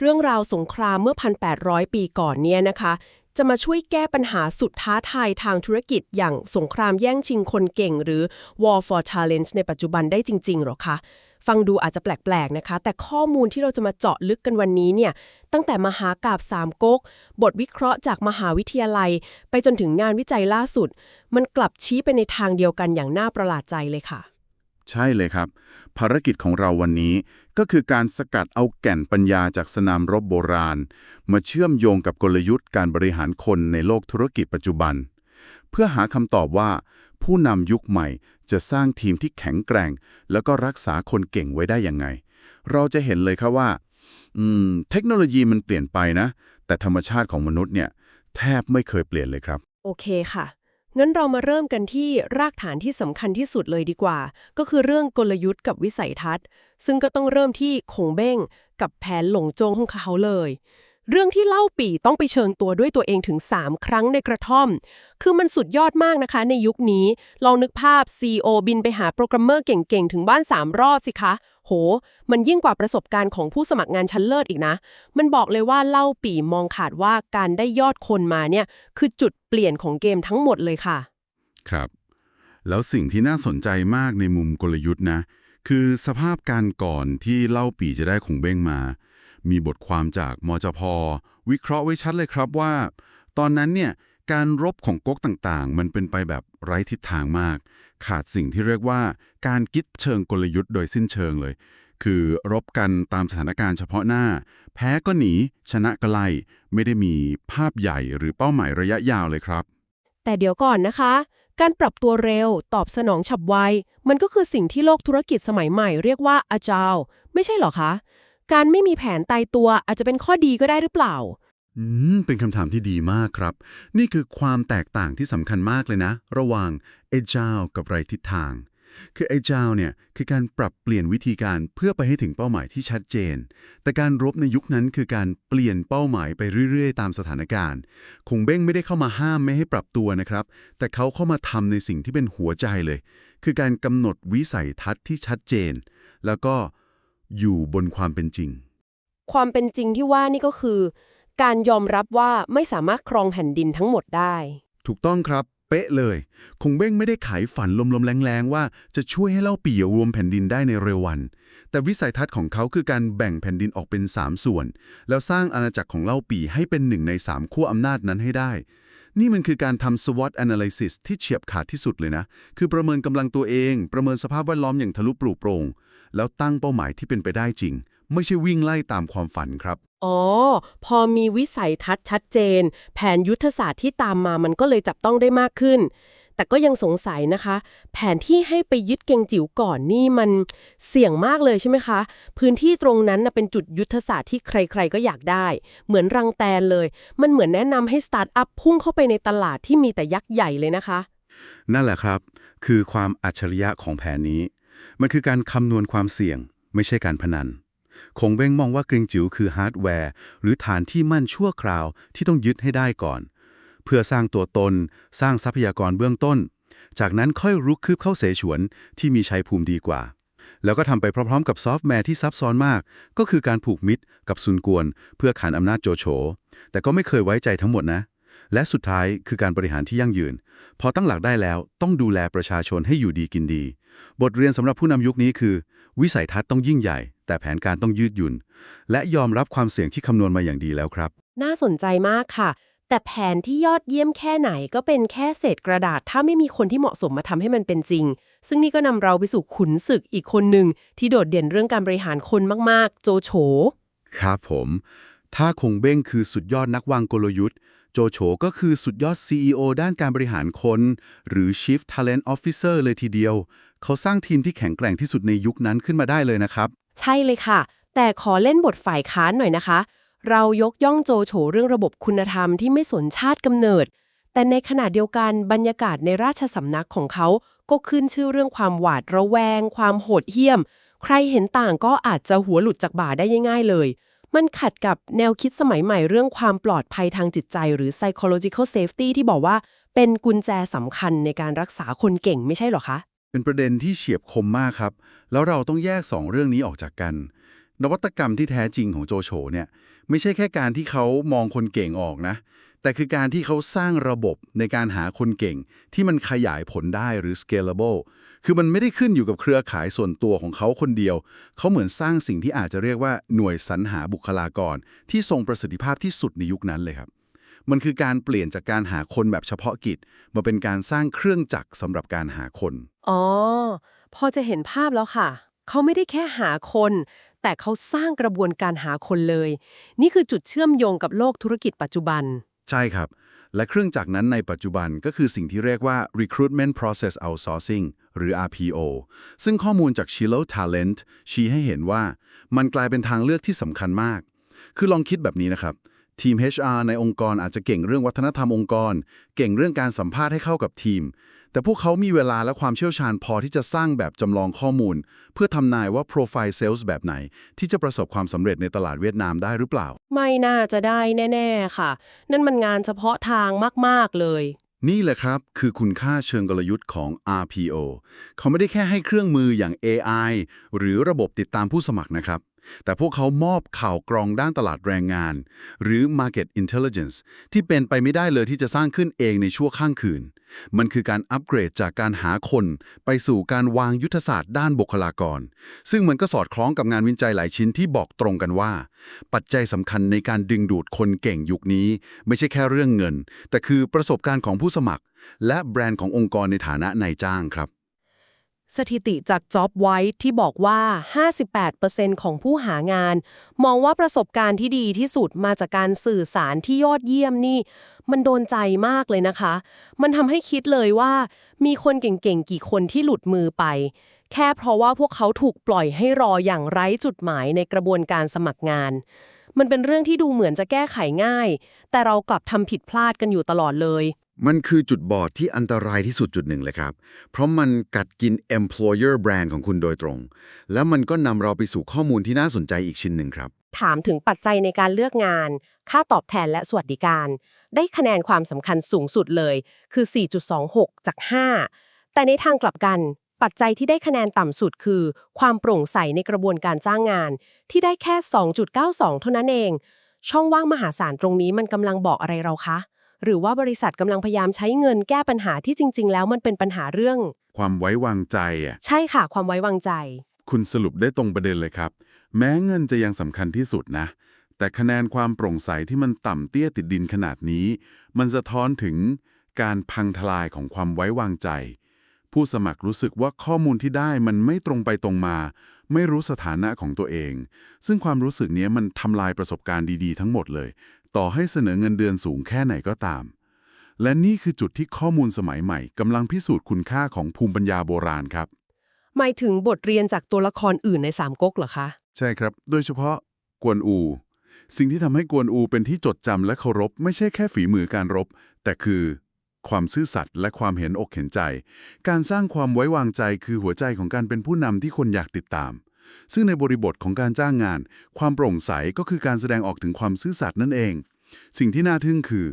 เรื่องราวสงครามเมื่อ 1,800 ปีก่อนเนี่ยนะคะ จะมาช่วยแก้ปัญหาสุดท้าทายทางธุรกิจอย่างสงครามแย่งชิงคนเก่ง หรือ War for Talent ในปัจจุบันได้จริง ๆ หรอคะ ฟังดูอาจจะแปลก ๆ นะคะ แต่ข้อมูลที่เราจะมาเจาะลึกกันวันนี้เนี่ย ตั้งแต่มหากาบสามก๊ก บทวิเคราะห์จากมหาวิทยาลัย ไปจนถึงงานวิจัยล่าสุด มันกลับชี้ไปในทางเดียวกันอย่างน่าประหลาดใจเลยค่ะ ใช่เลยครับ ภารกิจของเราวันนี้ก็คือการสกัดเอาแก่นปัญญาจากสนามรบโบราณ มาเชื่อมโยงกับกลยุทธ์การบริหารคนในโลกธุรกิจปัจจุบัน เพื่อหาคำตอบว่า ผู้นำยุคใหม่จะสร้างทีมที่แข็งแกร่ง แล้วก็รักษาคนเก่งไว้ได้ยังไง เราจะเห็นเลยครับว่าเทคโนโลยีมันเปลี่ยนไปนะ แต่ธรรมชาติของมนุษย์เนี่ยแทบไม่เคยเปลี่ยนเลยครับ โอเคค่ะ งั้นเรามาเริ่มกันที่รากฐานที่สำคัญที่สุดเลยดีกว่า ก็คือเรื่องกลยุทธ์กับวิสัยทัศน์ ซึ่งก็ต้องเริ่มที่คงเบ้ง กับแผนหลงจงของเขาเลย เรื่องที่เล่าปี่ต้องไปเชิงตัวด้วยตัวเองถึง 3 ครั้งในกระท่อม คือมันสุดยอดมากนะคะ ในยุคนี้ ลองนึกภาพ CEO บินไปหาโปรแกรมเมอร์เก่งๆ ถึงบ้าน 3 รอบสิคะ โห มันยิ่งกว่าประสบการณ์ของผู้สมัครงานชั้นเลิศอีกนะ มันบอกเลยว่าเล่าปี่มองขาดว่าการได้ยอดคนมาเนี่ยคือจุดเปลี่ยนของเกมทั้งหมดเลยค่ะ ครับ แล้วสิ่งที่น่าสนใจมากในมุมกลยุทธ์นะ คือสภาพการก่อนที่เล่าปีจะได้คงเบ้งมา มีบทความจากมจพ วิเคราะห์ไว้ชัดเลยครับว่า ตอนนั้นเนี่ย การรบของก๊กต่างๆ มันเป็นไปแบบไร้ทิศทางมาก ขาดสิ่งที่เรียกว่าการคิดเชิงกลยุทธ์โดยสิ้นเชิงเลย คือรบกันตามสถานการณ์เฉพาะหน้า แพ้ก็หนี ชนะก็ไล่ ไม่ได้มีภาพใหญ่หรือเป้าหมายระยะยาวเลยครับ แต่เดี๋ยวก่อนนะคะ การปรับตัวเร็ว ตอบสนองฉับไว มันก็คือสิ่งที่โลกธุรกิจสมัยใหม่เรียกว่า agile ไม่ใช่เหรอคะ การไม่มีแผนตายตัวอาจจะเป็นข้อดีก็ได้หรือเปล่า อืม เป็นคำถามที่ดีมากครับ นี่คือความแตกต่างที่สำคัญมากเลยนะ ระหว่าง agile กับไรทิศทาง คือ agile เนี่ยคือการปรับเปลี่ยนวิธีการเพื่อไปให้ถึงเป้าหมายที่ชัดเจน แต่การรบในยุคนั้นคือการเปลี่ยนเป้าหมายไปเรื่อย ๆ ตามสถานการณ์ คงเบ้งไม่ได้เข้ามาห้ามไม่ให้ปรับตัวนะครับ แต่เขาเข้ามาทำในสิ่งที่เป็นหัวใจเลย คือการกำหนดวิสัยทัศน์ที่ชัดเจน แล้วก็อยู่บนความเป็นจริง ความเป็นจริงที่ว่านี่ก็คือ การยอมรับว่าไม่สามารถครองแผ่นดินทั้งหมดได้ ถูกต้องครับ เป๊ะเลย คงเบ้งไม่ได้ขายฝันลมๆแรงๆ ว่าจะช่วยให้เล่าปี่รวมแผ่นดินได้ในเร็ววัน แต่วิสัยทัศน์ของเขาคือการแบ่งแผ่นดินออกเป็น 3 ส่วน แล้วสร้างอาณาจักรของเล่าปี่ให้เป็นหนึ่งใน3ขั้วอำนาจนั้นให้ได้นี่มันคือการทำ SWOT analysis ที่เฉียบขาดที่สุดเลยนะ คือประเมินกำลังตัวเอง ประเมินสภาพแวดล้อมอย่างทะลุปลุโปร่งแล้วตั้งเป้าหมายที่เป็นไปได้จริง ไม่ใช่วิ่งไล่ตามความฝันครับ อ๋อ พอมีวิสัยทัศน์ชัดเจน แผนยุทธศาสตร์ที่ตามมามันก็เลยจับต้องได้มากขึ้น แต่ก็ยังสงสัยนะคะ แผนที่ให้ไปยึดเกงจิ๋วก่อนนี่มันเสี่ยงมากเลยใช่ไหมคะ พื้นที่ตรงนั้นนะเป็นจุดยุทธศาสตร์ที่ใครๆก็อยากได้ เหมือนรังแตนเลย มันเหมือนแนะนำให้สตาร์ทอัพพุ่งเข้าไปในตลาดที่มีแต่ยักษ์ใหญ่เลยนะคะ นั่นแหละครับ คือความอัจฉริยะของแผนนี้ มันคือการคำนวณความเสี่ยง ไม่ใช่การพนัน คงเบ้งมองว่ากริงจิ๋วคือฮาร์ดแวร์ หรือฐานที่มั่นชั่วคราวที่ต้องยึดให้ได้ก่อน เพื่อสร้างตัวตน สร้างทรัพยากรเบื้องต้น จากนั้นค่อยรุกคืบเข้าเสฉวนที่มีชัยภูมิดีกว่า แล้วก็ทำไปพร้อมๆ กับซอฟต์แวร์ที่ซับซ้อนมาก ก็คือการผูกมิตรกับซุนกวน เพื่อขานอำนาจโจโฉแต่ก็ไม่เคยไว้ใจทั้งหมดนะ และสุดท้ายคือการบริหารที่ยั่งยืน พอตั้งหลักได้แล้วต้องดูแลประชาชนให้อยู่ดีกินดี บทเรียนสำหรับผู้นำยุคนี้คือ วิสัยทัศน์ต้องยิ่งใหญ่ แต่แผนการต้องยืดหยุ่น และยอมรับความเสี่ยงที่คำนวณมาอย่างดีแล้วครับ น่าสนใจมากค่ะ แต่แผนที่ยอดเยี่ยมแค่ไหนก็เป็นแค่เศษกระดาษ ถ้าไม่มีคนที่เหมาะสมมาทำให้มันเป็นจริง ซึ่งนี่ก็นำเราไปสู่ขุนศึกอีกคนหนึ่งที่โดดเด่นเรื่องการบริหารคนมากๆ โจโฉครับผม ถ้าคงเบ้งคือสุดยอดนักวางกลยุทธ์ โจโฉก็คือสุดยอด CEO ด้านการบริหารคน หรือ Chief Talent Officer เลยทีเดียว เขาสร้างทีมที่แข็งแกร่งที่สุดในยุคนั้นขึ้นมาได้เลยนะครับ ใช่เลยค่ะ แต่ขอเล่นบทฝ่ายค้านหน่อยนะคะ เรายกย่องโจโฉเรื่องระบบคุณธรรมที่ไม่สนชาติกำเนิด แต่ในขณะเดียวกันบรรยากาศในราชสำนักของเขาก็ขึ้นชื่อเรื่องความหวาดระแวง ความโหดเหี้ยม ใครเห็นต่างก็อาจจะหัวหลุดจากบ่าได้ง่ายๆเลย มันขัดกับแนวคิดสมัยใหม่เรื่องความปลอดภัยทางจิตใจ หรือ psychological safety ที่บอกว่าเป็นกุญแจสำคัญในการรักษาคนเก่งไม่ใช่หรอคะ เป็นประเด็นที่เฉียบคมมากครับ แล้วเราต้องแยก 2 เรื่องนี้ออกจากกัน นวัตกรรมที่แท้จริงของโจโฉเนี่ยไม่ใช่แค่การที่เขามองคนเก่งออกนะ แต่คือการที่เขาสร้างระบบในการหาคนเก่ง ที่มันขยายผลได้หรือ scalable คือมันไม่ได้ขึ้นอยู่กับเครือข่ายส่วนตัวของเขาคนเดียว เขาเหมือนสร้างสิ่งที่อาจจะเรียกว่าหน่วยสรรหาบุคลากร ที่ทรงประสิทธิภาพที่สุดในยุคนั้นเลยครับ มันคือการเปลี่ยนจากการหาคนแบบเฉพาะกิจ มาเป็นการสร้างเครื่องจักรสำหรับการหาคน อ๋อ พอจะเห็นภาพแล้วค่ะ เขาไม่ได้แค่หาคน แต่เขาสร้างกระบวนการหาคนเลย นี่คือจุดเชื่อมโยงกับโลกธุรกิจปัจจุบัน ใช่ครับ และเครื่องจักรนั้นในปัจจุบันก็คือสิ่งที่เรียกว่า recruitment process outsourcing หรือ RPO ซึ่งข้อมูลจาก Shilo Talent ชี้ให้เห็นว่า มันกลายเป็นทางเลือกที่สำคัญมาก คือลองคิดแบบนี้นะครับ ทีม HR ในองค์กรอาจจะเก่งเรื่องวัฒนธรรมองค์กร เก่งเรื่องการสัมภาษณ์ให้เข้ากับทีม แต่พวกเขามีเวลาและความเชี่ยวชาญพอที่จะสร้างแบบจำลองข้อมูล เพื่อทำนายว่าโปรไฟล์เซลส์แบบไหน ที่จะประสบความสำเร็จในตลาดเวียดนามได้หรือเปล่า ไม่น่าจะได้แน่ ๆ ค่ะ นั่นมันงานเฉพาะทางมากๆ เลย นี่แหละครับ คือคุณค่าเชิงกลยุทธ์ของ RPO เขาไม่ได้แค่ให้เครื่องมืออย่าง AI หรือระบบติดตามผู้สมัครนะครับ แต่พวกเขามอบข่าวกรองด้านตลาดแรงงาน หรือ Market Intelligence ที่เป็นไปไม่ได้เลยที่จะสร้างขึ้นเองในชั่วข้างคืน มันคือการอัปเกรดจากการหาคนไปสู่การวางยุทธศาสตร์ด้านบุคลากร ซึ่งมันก็สอดคล้องกับงานวิจัยหลายชิ้นที่บอกตรงกันว่า ปัจจัยสำคัญในการดึงดูดคนเก่งยุคนี้ ไม่ใช่แค่เรื่องเงิน แต่คือประสบการณ์ของผู้สมัคร และแบรนด์ขององค์กรในฐานะนายจ้างครับ สถิติจาก Job White ที่บอกว่า 58%ของผู้หางาน มองว่าประสบการณ์ที่ดีที่สุดมาจากการสื่อสารที่ยอดเยี่ยมนี่ มันโดนใจมากเลยนะคะ มันทำให้คิดเลยว่า มีคนเก่งๆ กี่คนที่หลุดมือไป แค่เพราะว่าพวกเขาถูกปล่อยให้รออย่างไร้จุดหมายในกระบวนการสมัครงาน มันเป็นเรื่องที่ดูเหมือนจะแก้ไขง่าย แต่เรากลับทำผิดพลาดกันอยู่ตลอดเลย มันคือจุดบอดที่อันตรายที่สุดจุดหนึ่งเลยครับ เพราะมันกัดกิน employer brand ของคุณโดยตรง แล้วมันก็นำเราไปสู่ข้อมูลที่น่าสนใจอีกชิ้นหนึ่งครับ ถามถึงปัจจัยในการเลือกงาน ค่าตอบแทนและสวัสดิการ ได้คะแนนความสำคัญสูงสุดเลย คือ 4.26 จาก 5 แต่ในทางกลับกัน ปัจจัยที่ได้คะแนนต่ำสุดคือ ความโปร่งใสในกระบวนการจ้างงาน ที่ได้แค่ 2.92 เท่านั้นเอง ช่องว่างมหาศาลตรงนี้มันกำลังบอกอะไรเราคะ หรือว่าบริษัทกำลังพยายามใช้เงินแก้ปัญหาที่จริง ๆ แล้วมันเป็นปัญหาเรื่อง ความไว้วางใจอะใช่ค่ะ ความไว้วางใจ คุณสรุปได้ตรงประเด็นเลยครับ แม้เงินจะยังสำคัญที่สุดนะ แต่คะแนนความโปร่งใสที่มันต่ำเตี้ยติดดินขนาดนี้ มันสะท้อนถึงการพังทลายของความไว้วางใจ ผู้สมัครรู้สึกว่าข้อมูลที่ได้มันไม่ตรงไปตรงมา ไม่รู้สถานะของตัวเอง ซึ่งความรู้สึกนี้มันทำลายประสบการณ์ดีๆ ทั้งหมดเลย ต่อให้เสนอเงินเดือนสูงแค่ไหนก็ตาม และนี่คือจุดที่ข้อมูลสมัยใหม่กำลังพิสูจน์คุณค่าของภูมิปัญญาโบราณครับ หมายถึงบทเรียนจากตัวละครอื่นในสามก๊กเหรอคะ ใช่ครับ โดยเฉพาะกวนอู สิ่งที่ทำให้กวนอูเป็นที่จดจำและเคารพ ไม่ใช่แค่ฝีมือการรบ แต่คือ ความซื่อสัตย์และความเห็นอกเห็นใจ การสร้างความไว้วางใจคือหัวใจของการเป็นผู้นำที่คนอยากติดตาม ซึ่งในบริบทของการจ้างงาน ความโปร่งใสก็คือการแสดงออกถึงความซื่อสัตย์นั่นเอง สิ่งที่น่าทึ่งคือ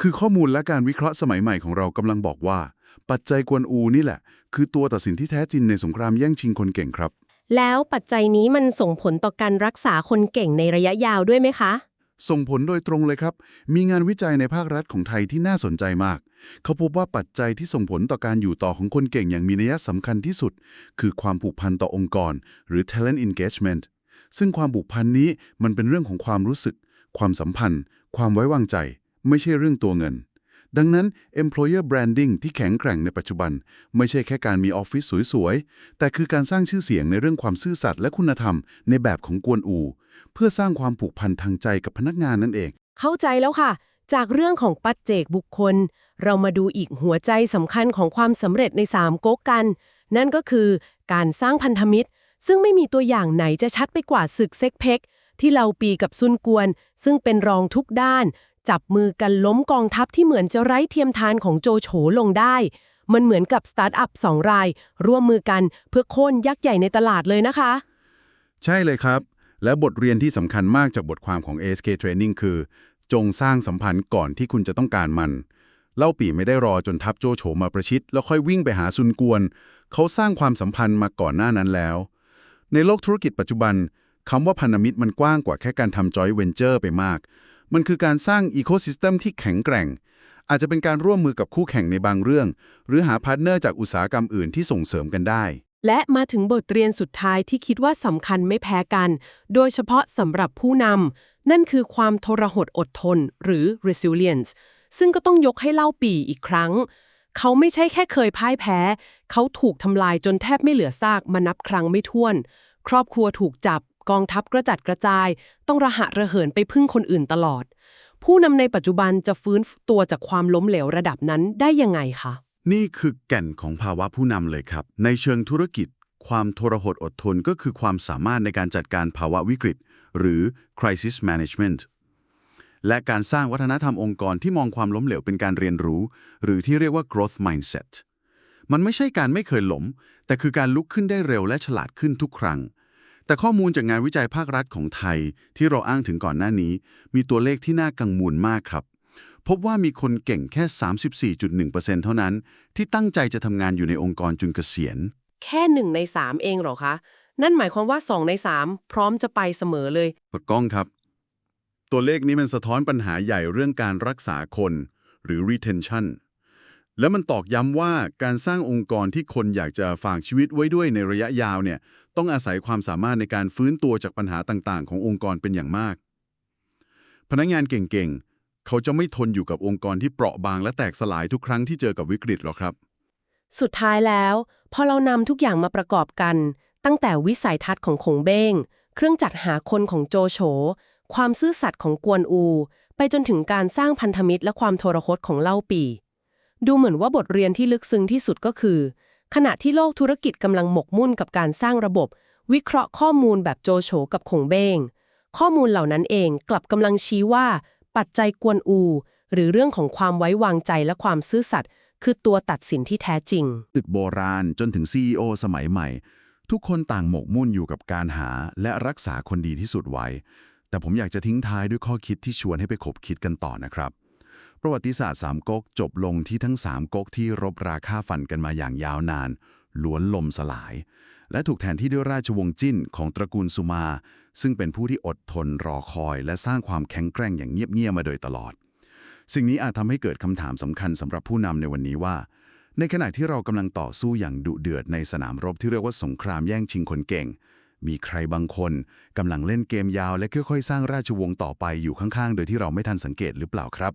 คือข้อมูลและการวิเคราะห์สมัยใหม่ของเรากำลังบอกว่า ปัจจัยกวนอูนี่แหละ คือตัวตัดสินที่แท้จริงในสงครามแย่งชิงคนเก่งครับ แล้วปัจจัยนี้มันส่งผลต่อการรักษาคนเก่งในระยะยาวด้วยไหมคะ ส่งผลโดยตรงเลยครับ มีงานวิจัยในภาครัฐของไทยที่น่าสนใจมาก เขาพบว่าปัจจัยที่ส่งผลต่อการอยู่ต่อของคนเก่งอย่างมีนัยสำคัญที่สุด คือความผูกพันต่อองค์กร หรือ talent engagement ซึ่งความผูกพันนี้มันเป็นเรื่องของความรู้สึก ความสัมพันธ์ ความไว้วางใจ ไม่ใช่เรื่องตัวเงิน ดังนั้น employer branding ที่แข็งแกร่งในปัจจุบัน ไม่ใช่แค่การมีออฟฟิศสวยๆ แต่คือการสร้างชื่อเสียงในเรื่องความซื่อสัตย์และคุณธรรม ในแบบของกวนอู เพื่อสร้างความผูกพันทางใจกับพนักงานนั่นเอง เข้าใจแล้วค่ะ จากเรื่องของปัจเจกบุคคล เรามาดูอีกหัวใจสำคัญของความสำเร็จในสามก๊กกัน นั่นก็คือการสร้างพันธมิตร ซึ่งไม่มีตัวอย่างไหนจะชัดไปกว่าศึกเซ็กเพ็กที่เราปีกับซุนกวน ซึ่งเป็นรองทุกด้าน จับมือกันล้มกองทัพที่เหมือนจะไร้เทียมทานของโจโฉลงได้ มันเหมือนกับสตาร์ทอัพสองราย ร่วมมือกันเพื่อโค่นยักษ์ใหญ่ในตลาดเลยนะคะ ใช่เลยครับ และบทเรียนที่สำคัญมากจากบทความของ ASK Training คือ จงสร้างสัมพันธ์ก่อนที่คุณจะต้องการมัน เล่าปี่ไม่ได้รอจนทัพโจโฉมาประชิด แล้วค่อยวิ่งไปหาซุนกวน เขาสร้างความสัมพันธ์มาก่อนหน้านั้นแล้ว ในโลกธุรกิจปัจจุบันคำว่าพันธมิตรมันกว้างกว่าแค่การทำจอยเวนเจอร์ไปมาก มันคือการสร้างอีโคซิสเต็มที่แข็งแกร่ง อาจจะเป็นการร่วมมือกับคู่แข่งในบางเรื่อง หรือหาพาร์ทเนอร์จากอุตสาหกรรมอื่นที่ส่งเสริมกันได้ และมาถึงบทเรียนสุดท้ายที่คิดว่าสำคัญไม่แพ้กัน โดยเฉพาะสำหรับผู้นำ นั่นคือความทรหดอดทน หรือ resilience ซึ่งก็ต้องยกให้เล่าปีอีกครั้ง เขาไม่ใช่แค่เคยพ่ายแพ้ เขาถูกทำลายจนแทบไม่เหลือซากมานับครั้งไม่ถ้วน ครอบครัวถูกจับ กองทัพกระจัดกระจาย ต้องระหะระเหินไปพึ่งคนอื่นตลอด ผู้นำในปัจจุบันจะฟื้นตัวจากความล้มเหลวระดับนั้นได้ยังไงคะ นี่คือแก่นของภาวะผู้นำเลยครับ ในเชิงธุรกิจ ความทรหดอดทนก็คือความสามารถในการจัดการภาวะวิกฤต หรือ crisis management และการสร้างวัฒนธรรมองค์กรที่มองความล้มเหลวเป็นการเรียนรู้ หรือที่เรียกว่า growth mindset มันไม่ใช่การไม่เคยหลม แต่คือการลุกขึ้นได้เร็วและฉลาดขึ้นทุกครั้ง แต่ข้อมูลจากงานวิจัยภาครัฐของไทย ที่เราอ้างถึงก่อนหน้านี้ มีตัวเลขที่น่ากังวลมากครับ พบว่ามีคนเก่งแค่ 34.1%เท่านั้น ที่ตั้งใจจะทำงานอยู่ในองค์กรจนเกษียณ แค่หนึ่งในสามเองเหรอคะ นั่นหมายความว่าสองในสามพร้อมจะไปเสมอเลยถูกต้องครับ ตัวเลขนี้มันสะท้อนปัญหาใหญ่เรื่องการรักษาคน หรือ retention แล้วมันตอกย้ำว่าการสร้างองค์กรที่คนอยากจะฝากชีวิตไว้ด้วยในระยะยาวเนี่ยต้องอาศัยความสามารถในการฟื้นตัวจากปัญหาต่างๆ ขององค์กรเป็นอย่างมาก พนักงานเก่งๆ เขาจะไม่ทนอยู่กับองค์กรที่เปราะบางและแตกสลายทุกครั้งที่เจอกับวิกฤตหรอกครับ สุดท้ายแล้วพอเรานำทุกอย่างมาประกอบกัน ตั้งแต่วิสัยทัศน์ของคงเบ้ง เครื่องจัดหาคนของโจโฉ ความซื่อสัตย์ของกวนอู ไปจนถึงการสร้างพันธมิตรและความโทรคตของเล่าปี ดูเหมือนว่าบทเรียนที่ลึกซึ้งที่สุดก็คือ ขณะที่โลกธุรกิจกำลังหมกมุ่นกับการสร้างระบบ วิเคราะห์ข้อมูลแบบโจโฉกับคงเบ้งข้อมูลเหล่านั้นเองกลับกำลังชี้ว่า ปัจจัยกวนอู หรือเรื่องของความไว้วางใจและความซื่อสัตย์คือตัวตัดสินที่แท้จริง ตึกโบราณจนถึง CEO สมัยใหม่ ทุกคนต่างหมกมุ่นอยู่กับการหาและรักษาคนดีที่สุดไว้ แต่ผมอยากจะทิ้งท้ายด้วยข้อคิดที่ชวนให้ไปขบคิดกันต่อนะครับ ประวัติศาสตร์สามก๊กจบลงที่ทั้งสามก๊กที่รบราค่าฟันกันมาอย่างยาวนานล้วนลมสลาย และถูกแทนที่ด้วยราชวงศ์จิ้นของตระกูลสุมา ซึ่งเป็นผู้ที่อดทนรอคอย และสร้างความแข็งแกร่งอย่างเงียบๆมาโดยตลอด สิ่งนี้อาจทำให้เกิดคำถามสำคัญสำหรับผู้นำในวันนี้ว่า ในขณะที่เรากำลังต่อสู้อย่างดุเดือดในสนามรบที่เรียกว่าสงครามแย่งชิงคนเก่ง มีใครบางคนกำลังเล่นเกมยาว และค่อยๆ สร้างราชวงศ์ต่อไปอยู่ข้างๆ โดยที่เราไม่ทันสังเกตหรือเปล่าครับ